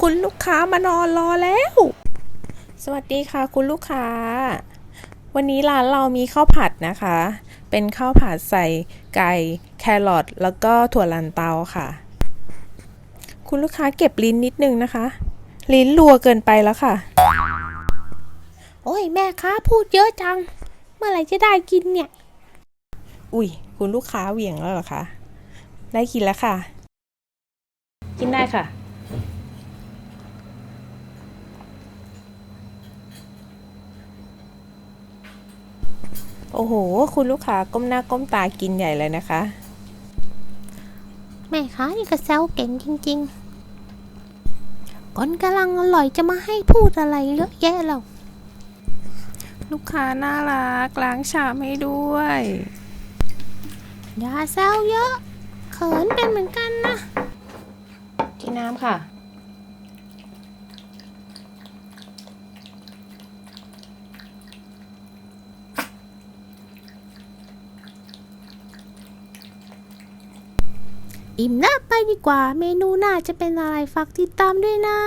คุณลูกค้ามานอนรอแล้ว สวัสดีค่ะ คุณลูกค้า วันนี้ร้านเรามีข้าวผัดนะคะ เป็นข้าวผัดใส่ไก่แครอทแล้วก็ถั่วลันเตาค่ะ คุณลูกค้าเก็บลิ้นนิดนึงนะคะ ลิ้นรัวเกินไปแล้วค่ะ โอ้ยแม่ค้าพูดเยอะจัง เมื่อไหร่จะได้กินเนี่ย อุ้ยคุณลูกค้าเหวี่ยงแล้วเหรอคะ ได้กินแล้วค่ะ กินได้ค่ะ โอ้โห คุณลูกค้าก้มหน้าก้มตากินใหญ่เลยนะคะ แม่ค้านี่ก็แซวเก่งจริงๆก่อนกำลังอร่อยจะมาให้พูดอะไรเยอะแยะเราลูกค้าน่ารักล้างชามให้ด้วย อย่าแซวเยอะ เขินเป็นเหมือนกันนะ กินน้ำค่ะ อิ่มหน้าไปดีกว่า เมนูหน้าจะเป็นอะไรฝากติดตามด้วยนะ